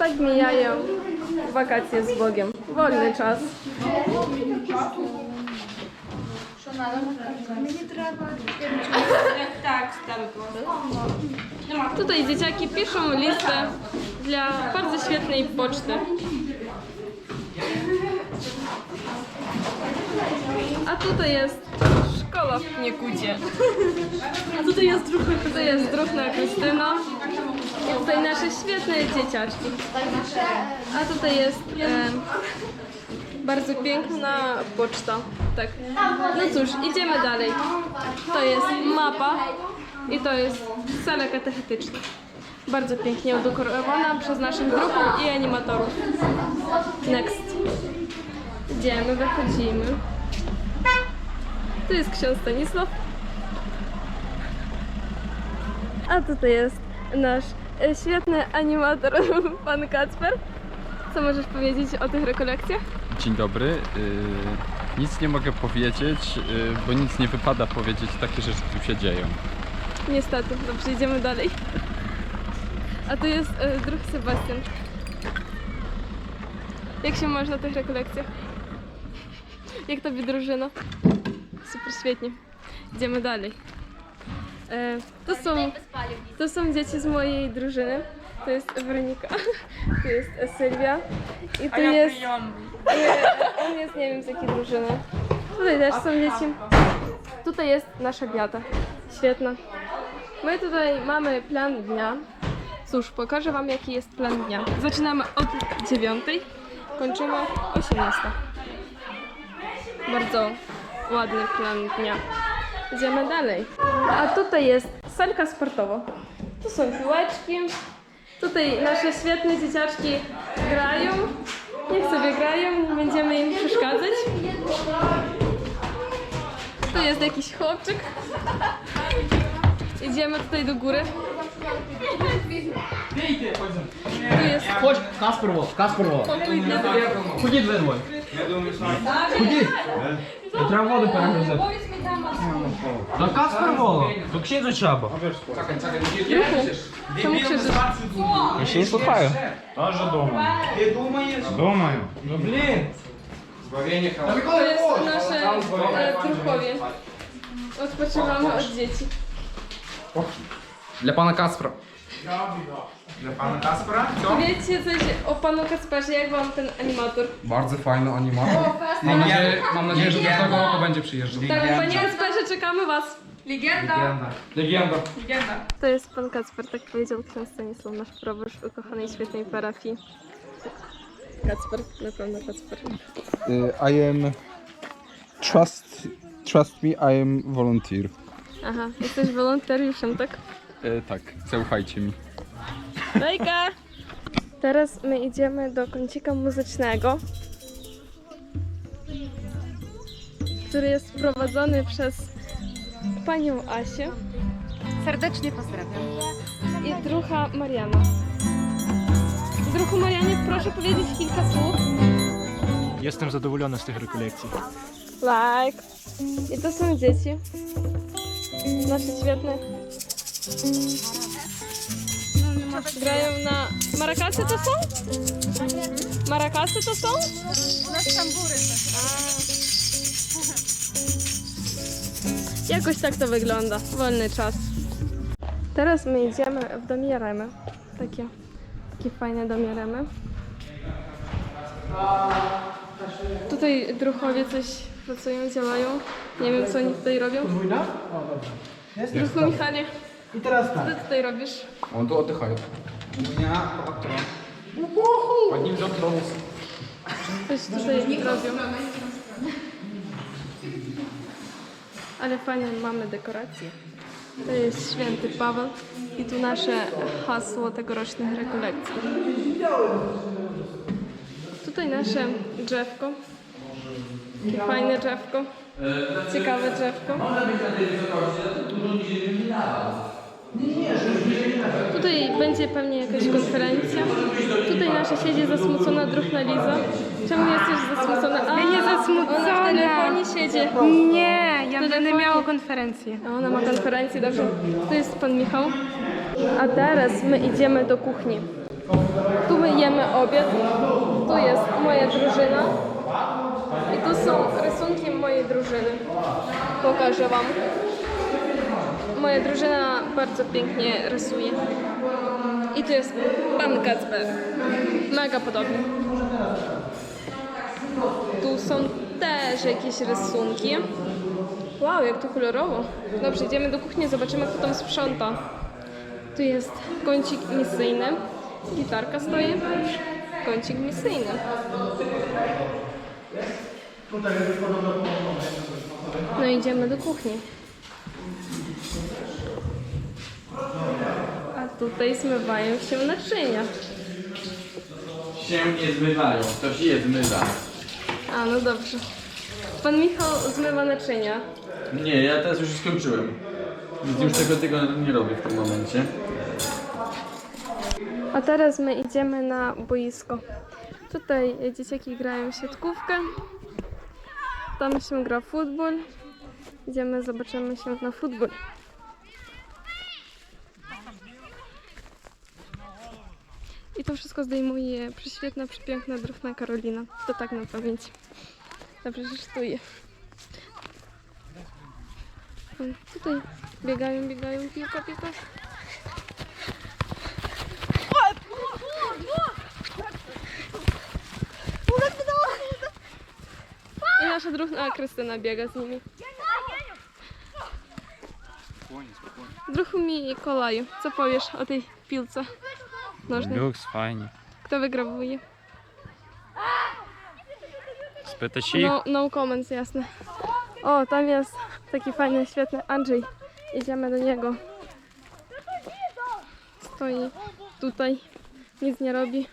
Tak mijają wakacje z Bogiem. Wolny czas. Tak, Tutaj dzieciaki piszą listę dla bardzo świetnej poczty. A tutaj jest szkoła w Pniekucie. A tutaj jest druhna, tutaj jest druhna Krystyna. I tutaj nasze świetne dzieciaczki. A tutaj jest em, bardzo piękna poczta. Tak. No cóż, idziemy dalej. To jest mapa i to jest sala katechetyczna. Bardzo pięknie udekorowana przez naszych grupów i animatorów. Next. Idziemy, wychodzimy. Tu jest ksiądz Stanisław. A tutaj jest nasz e, świetny animator, pan Kacper. Co możesz powiedzieć o tych rekolekcjach? Dzień dobry. Yy, nic nie mogę powiedzieć, yy, bo nic nie wypada powiedzieć. Takie rzeczy tu się dzieją. Niestety, dobrze, idziemy dalej. A tu jest e, druh Sebastian. Jak się masz na tych rekolekcjach? Jak tobie drużyna? Super, świetnie. Idziemy dalej. E, to, są, to są dzieci z mojej drużyny. To jest Weronika, tu jest Sylwia i tu jest... Nie, on jest nie wiem z jakiej drużyny. Tutaj też są dzieci. Tutaj jest nasza Biata. Świetna. My tutaj mamy plan dnia. Cóż, pokażę Wam jaki jest plan dnia. Zaczynamy od 9, kończymy 18. Bardzo ładny plan dnia. Idziemy dalej. A tutaj jest salka sportowa. Tu są piłeczki. Tutaj nasze świetne dzieciaczki grają. Niech sobie grają, nie będziemy im przeszkadzać. Tu jest jakiś chłopczyk. Idziemy tutaj do góry. Tu jest Chodź, Касперво, Касперво. pokój dla Ходіть ви двоє. Ходіть. То треба воду перегрузити. Да Каспер Воло? Ну księdzu trzeba. Czekaj, czekaj, nie wierzysz. Debile z pracy Ja się nie słuchają. Тоже думаю. Ты думаешь? Думаю. Ну блин. Zbawienie To chaosu. jest nasze e, kruchowie. Odpoczywamy od dzieci. Для пана Каспера. Dla pana Kaspra? Co? Powiedzcie coś o panu Kasperze, jak wam ten animator? Bardzo fajny animator. Mam nadzieję, mam nadzieję że do tego roku będzie przyjeżdżał. Tak, panie Kasperze, czekamy was. Legenda! Legenda. Legenda. To jest pan Kacper, tak powiedział ksiądz Stanisław, nasz proboszcz ukochanej świetnej parafii. Kacper, na pewno Kacper. Y, I am... Trust, trust me, I am volunteer. Aha, jesteś wolontariuszem, tak? Yy, tak, zaufajcie mi. Hejka! Teraz my idziemy do kącika muzycznego, który jest prowadzony przez panią Asię Serdecznie pozdrawiam. i druha Mariana. Druhu Marianie, proszę powiedzieć kilka słów. Jestem zadowolony z tych rekolekcji. Like. I to są dzieci. Nasze świetne. Grają na... Marakasy to są? Marakasy to są? Jakoś tak to wygląda. Wolny czas. Teraz my idziemy w Domieremy. Takie, takie fajne Domieremy. Tutaj druchowie coś pracują, działają. Nie wiem, co oni tutaj robią. Druhu Michanie, I teraz co tak. ty tutaj robisz? On tu oddychają. Pod nim dotknął. Coś tutaj robią. Ale fajne mamy dekoracje. To jest święty Paweł i tu nasze hasło tegorocznych rekolekcji. Tutaj nasze drzewko. Takie fajne drzewko. Ciekawe drzewko. Tutaj będzie pewnie jakaś konferencja. Tutaj nasza siedzi zasmucona druhna Liza. Czemu jesteś zasmucona? A, nie zasmucona. Ona w telefonie siedzi. Nie, ja będę miała konferencję. A ona ma konferencję, dobrze. Tu jest pan Michał. A teraz my idziemy do kuchni. Tu my jemy obiad. Tu jest moja drużyna. I tu są rysunki mojej drużyny. Pokażę Wam. Moja drużyna bardzo pięknie rysuje. I tu jest pan Kacper. Mega podobny. Tu są też jakieś rysunki. Wow, jak to kolorowo. Dobrze, idziemy do kuchni, zobaczymy, kto tam sprząta. Tu jest kącik misyjny. Gitarka stoi. Kącik misyjny. No idziemy do kuchni. A tutaj zmywają się naczynia. Się nie zmywają, ktoś je zmywa. A, no dobrze. Pan Michał zmywa naczynia. Nie, ja teraz już skończyłem. Więc już tego tego nie robię w tym momencie. A teraz my idziemy na boisko. Tutaj dzieciaki grają w siatkówkę. Tam się gra futbol. Idziemy, zobaczymy się na futbol. I to wszystko zdejmuje prześwietna, przepiękna, drewna Karolina. To tak na pamięć. Dobrze, że sztuję. Tutaj biegają, biegają, piłka, piłka. I nasza druhna Krystyna biega z nimi. Druhu mi Kolaju, co powiesz o tej piłce fajnie. Kto wygrawuje? Spytać No, no comments, jasne. O, tam jest taki fajny, świetny Andrzej. Idziemy do niego. Stoi tutaj, nic nie robi.